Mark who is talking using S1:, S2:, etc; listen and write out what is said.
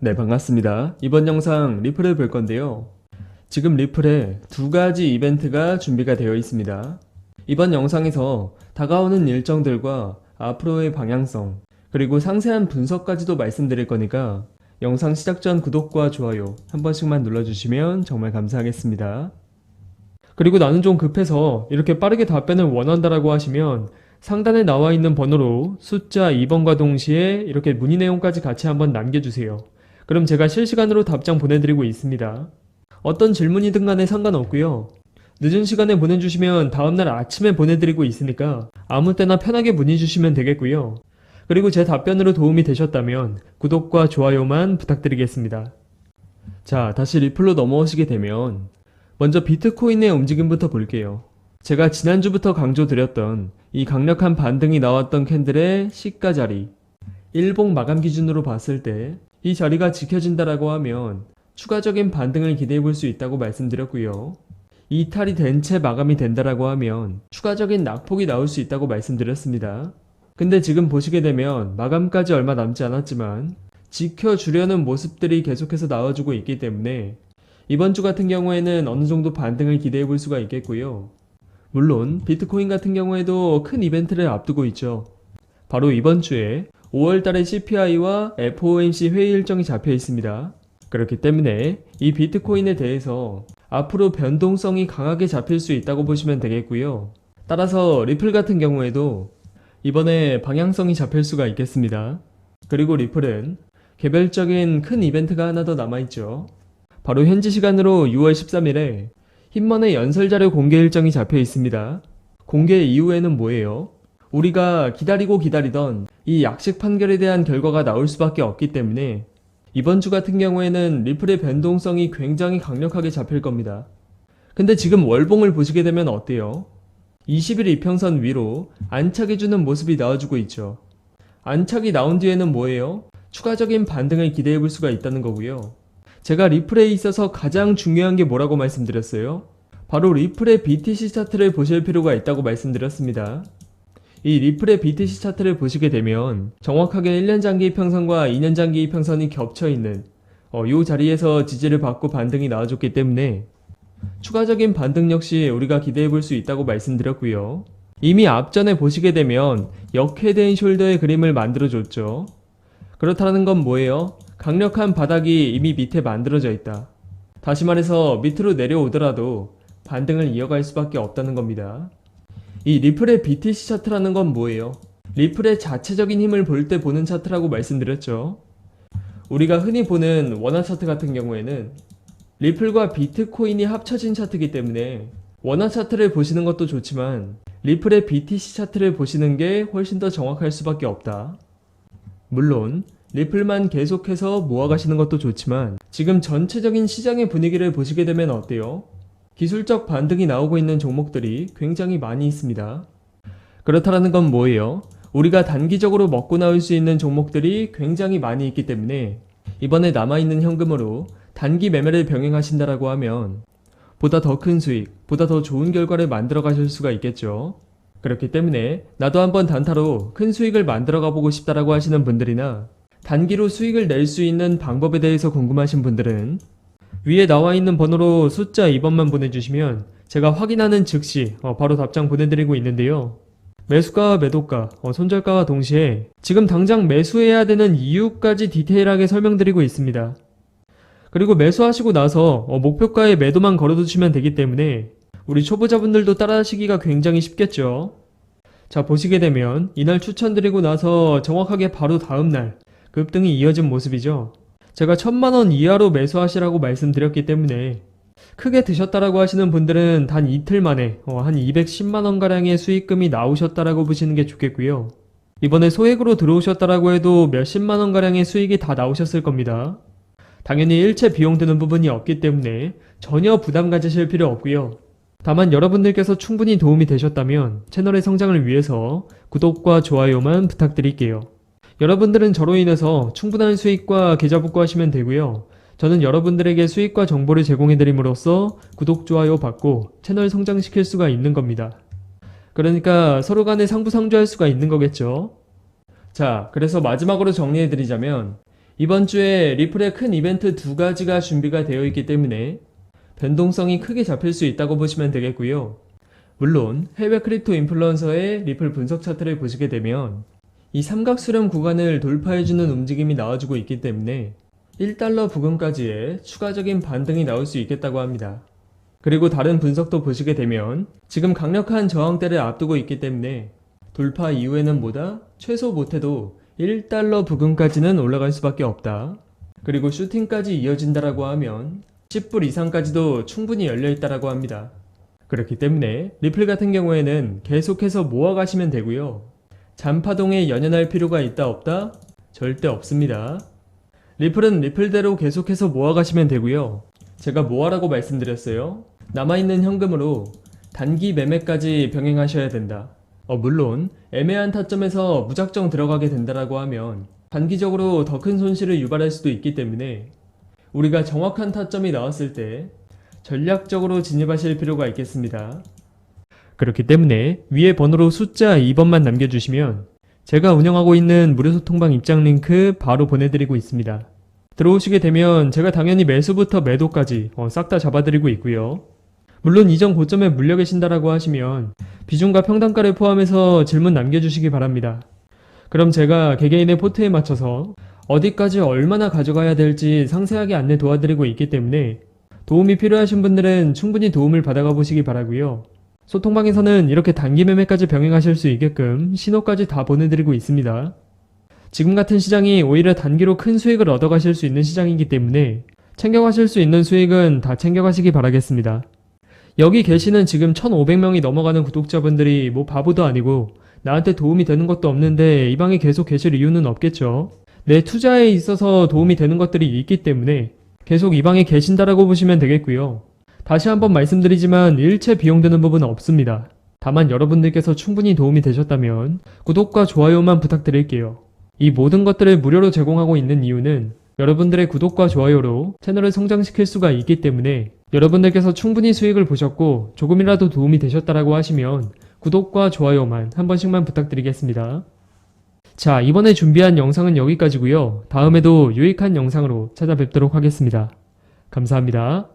S1: 네, 반갑습니다. 이번 영상 리플을 볼 건데요. 지금 리플에 두 가지 이벤트가 준비가 되어 있습니다. 이번 영상에서 다가오는 일정들과 앞으로의 방향성, 그리고 상세한 분석까지도 말씀드릴 거니까 영상 시작 전 구독과 좋아요 한 번씩만 눌러주시면 정말 감사하겠습니다. 그리고 나는 좀 급해서 이렇게 빠르게 답변을 원한다라고 하시면 상단에 나와 있는 번호로 숫자 2번과 동시에 이렇게 문의 내용까지 같이 한번 남겨주세요. 그럼 제가 실시간으로 답장 보내드리고 있습니다. 어떤 질문이든 간에 상관없고요. 늦은 시간에 보내주시면 다음날 아침에 보내드리고 있으니까 아무 때나 편하게 문의 주시면 되겠고요. 그리고 제 답변으로 도움이 되셨다면 구독과 좋아요만 부탁드리겠습니다. 자, 다시 리플로 넘어오시게 되면 먼저 비트코인의 움직임부터 볼게요. 제가 지난주부터 강조드렸던 이 강력한 반등이 나왔던 캔들의 시가 자리, 일봉 마감 기준으로 봤을 때 이 자리가 지켜진다라고 하면 추가적인 반등을 기대해 볼 수 있다고 말씀드렸고요. 이탈이 된 채 마감이 된다라고 하면 추가적인 낙폭이 나올 수 있다고 말씀드렸습니다. 근데 지금 보시게 되면 마감까지 얼마 남지 않았지만 지켜주려는 모습들이 계속해서 나와주고 있기 때문에 이번 주 같은 경우에는 어느 정도 반등을 기대해 볼 수가 있겠고요. 물론 비트코인 같은 경우에도 큰 이벤트를 앞두고 있죠. 바로 이번 주에 5월 달에 CPI와 FOMC 회의 일정이 잡혀 있습니다. 그렇기 때문에 이 비트코인에 대해서 앞으로 변동성이 강하게 잡힐 수 있다고 보시면 되겠고요. 따라서 리플 같은 경우에도 이번에 방향성이 잡힐 수가 있겠습니다. 그리고 리플은 개별적인 큰 이벤트가 하나 더 남아있죠. 바로 현지 시간으로 6월 13일에 흰먼의 연설 자료 공개 일정이 잡혀 있습니다. 공개 이후에는 뭐예요? 우리가 기다리고 기다리던 이 약식 판결에 대한 결과가 나올 수밖에 없기 때문에 이번 주 같은 경우에는 리플의 변동성이 굉장히 강력하게 잡힐 겁니다. 근데 지금 월봉을 보시게 되면 어때요? 20일 이평선 위로 안착해주는 모습이 나와주고 있죠. 안착이 나온 뒤에는 뭐예요? 추가적인 반등을 기대해 볼 수가 있다는 거고요. 제가 리플에 있어서 가장 중요한 게 뭐라고 말씀드렸어요? 바로 리플의 BTC 차트를 보실 필요가 있다고 말씀드렸습니다. 이 리플의 BTC 차트를 보시게 되면 정확하게 1년 장기 이평선과 2년 장기 이평선이 겹쳐 있는 어, 요 자리에서 지지를 받고 반등이 나와줬기 때문에 추가적인 반등 역시 우리가 기대해 볼 수 있다고 말씀드렸고요. 이미 앞전에 보시게 되면 역헤드앤 숄더의 그림을 만들어줬죠. 그렇다는 건 뭐예요? 강력한 바닥이 이미 밑에 만들어져 있다. 다시 말해서 밑으로 내려오더라도 반등을 이어갈 수밖에 없다는 겁니다. 이 리플의 BTC 차트라는 건 뭐예요? 리플의 자체적인 힘을 볼 때 보는 차트라고 말씀드렸죠. 우리가 흔히 보는 원화 차트 같은 경우에는 리플과 비트코인이 합쳐진 차트이기 때문에 원화 차트를 보시는 것도 좋지만 리플의 BTC 차트를 보시는 게 훨씬 더 정확할 수밖에 없다. 물론 리플만 계속해서 모아가시는 것도 좋지만 지금 전체적인 시장의 분위기를 보시게 되면 어때요? 기술적 반등이 나오고 있는 종목들이 굉장히 많이 있습니다. 그렇다라는 건 뭐예요? 우리가 단기적으로 먹고 나올 수 있는 종목들이 굉장히 많이 있기 때문에 이번에 남아있는 현금으로 단기 매매를 병행하신다라고 하면 보다 더 큰 수익, 보다 더 좋은 결과를 만들어 가실 수가 있겠죠. 그렇기 때문에 나도 한번 단타로 큰 수익을 만들어 가보고 싶다라고 하시는 분들이나 단기로 수익을 낼 수 있는 방법에 대해서 궁금하신 분들은 위에 나와 있는 번호로 숫자 2번만 보내주시면 제가 확인하는 즉시 어, 바로 답장 보내드리고 있는데요. 매수가와 매도가, 어, 손절가와 동시에 지금 당장 매수해야 되는 이유까지 디테일하게 설명드리고 있습니다. 그리고 매수하시고 나서 어, 목표가에 매도만 걸어두시면 되기 때문에 우리 초보자분들도 따라하시기가 굉장히 쉽겠죠. 자, 보시게 되면 이날 추천드리고 나서 정확하게 바로 다음날 급등이 이어진 모습이죠. 제가 천만원 이하로 매수하시라고 말씀드렸기 때문에 크게 드셨다라고 하시는 분들은 단 이틀 만에 어, 한 210만원가량의 수익금이 나오셨다라고 보시는 게 좋겠고요. 이번에 소액으로 들어오셨다라고 해도 몇십만원가량의 수익이 다 나오셨을 겁니다. 당연히 일체 비용 드는 부분이 없기 때문에 전혀 부담 가지실 필요 없고요. 다만 여러분들께서 충분히 도움이 되셨다면 채널의 성장을 위해서 구독과 좋아요만 부탁드릴게요. 여러분들은 저로 인해서 충분한 수익과 계좌 복구 하시면 되고요. 저는 여러분들에게 수익과 정보를 제공해드림으로써 구독, 좋아요 받고 채널 성장시킬 수가 있는 겁니다. 그러니까 서로 간에 상부상조할 수가 있는 거겠죠. 자, 그래서 마지막으로 정리해드리자면 이번 주에 리플의 큰 이벤트 두 가지가 준비가 되어 있기 때문에 변동성이 크게 잡힐 수 있다고 보시면 되겠고요. 물론 해외 크립토 인플루언서의 리플 분석 차트를 보시게 되면 이 삼각수렴 구간을 돌파해주는 움직임이 나와주고 있기 때문에 1달러 부근까지의 추가적인 반등이 나올 수 있겠다고 합니다. 그리고 다른 분석도 보시게 되면 지금 강력한 저항대를 앞두고 있기 때문에 돌파 이후에는 뭐다? 최소 못해도 1달러 부근까지는 올라갈 수밖에 없다. 그리고 슈팅까지 이어진다라고 하면 10불 이상까지도 충분히 열려 있다라고 합니다. 그렇기 때문에 리플 같은 경우에는 계속해서 모아가시면 되고요. 잔파동에 연연할 필요가 있다 없다? 절대 없습니다. 리플은 리플대로 계속해서 모아가시면 되고요. 제가 모아라고 말씀드렸어요. 남아있는 현금으로 단기 매매까지 병행하셔야 된다. 어, 물론 애매한 타점에서 무작정 들어가게 된다라고 하면 단기적으로 더 큰 손실을 유발할 수도 있기 때문에 우리가 정확한 타점이 나왔을 때 전략적으로 진입하실 필요가 있겠습니다. 그렇기 때문에 위에 번호로 숫자 2번만 남겨주시면 제가 운영하고 있는 무료 소통방 입장 링크 바로 보내드리고 있습니다. 들어오시게 되면 제가 당연히 매수부터 매도까지 어, 싹 다 잡아드리고 있고요. 물론 이전 고점에 물려 계신다라고 하시면 비중과 평단가를 포함해서 질문 남겨주시기 바랍니다. 그럼 제가 개개인의 포트에 맞춰서 어디까지 얼마나 가져가야 될지 상세하게 안내 도와드리고 있기 때문에 도움이 필요하신 분들은 충분히 도움을 받아가 보시기 바라고요. 소통방에서는 이렇게 단기 매매까지 병행하실 수 있게끔 신호까지 다 보내드리고 있습니다. 지금 같은 시장이 오히려 단기로 큰 수익을 얻어가실 수 있는 시장이기 때문에 챙겨가실 수 있는 수익은 다 챙겨가시기 바라겠습니다. 여기 계시는 지금 1,500명이 넘어가는 구독자분들이 뭐 바보도 아니고 나한테 도움이 되는 것도 없는데 이 방에 계속 계실 이유는 없겠죠. 내 투자에 있어서 도움이 되는 것들이 있기 때문에 계속 이 방에 계신다라고 보시면 되겠고요. 다시 한번 말씀드리지만 일체 비용드는 부분은 없습니다. 다만 여러분들께서 충분히 도움이 되셨다면 구독과 좋아요만 부탁드릴게요. 이 모든 것들을 무료로 제공하고 있는 이유는 여러분들의 구독과 좋아요로 채널을 성장시킬 수가 있기 때문에 여러분들께서 충분히 수익을 보셨고 조금이라도 도움이 되셨다라고 하시면 구독과 좋아요만 한 번씩만 부탁드리겠습니다. 자, 이번에 준비한 영상은 여기까지고요. 다음에도 유익한 영상으로 찾아뵙도록 하겠습니다. 감사합니다.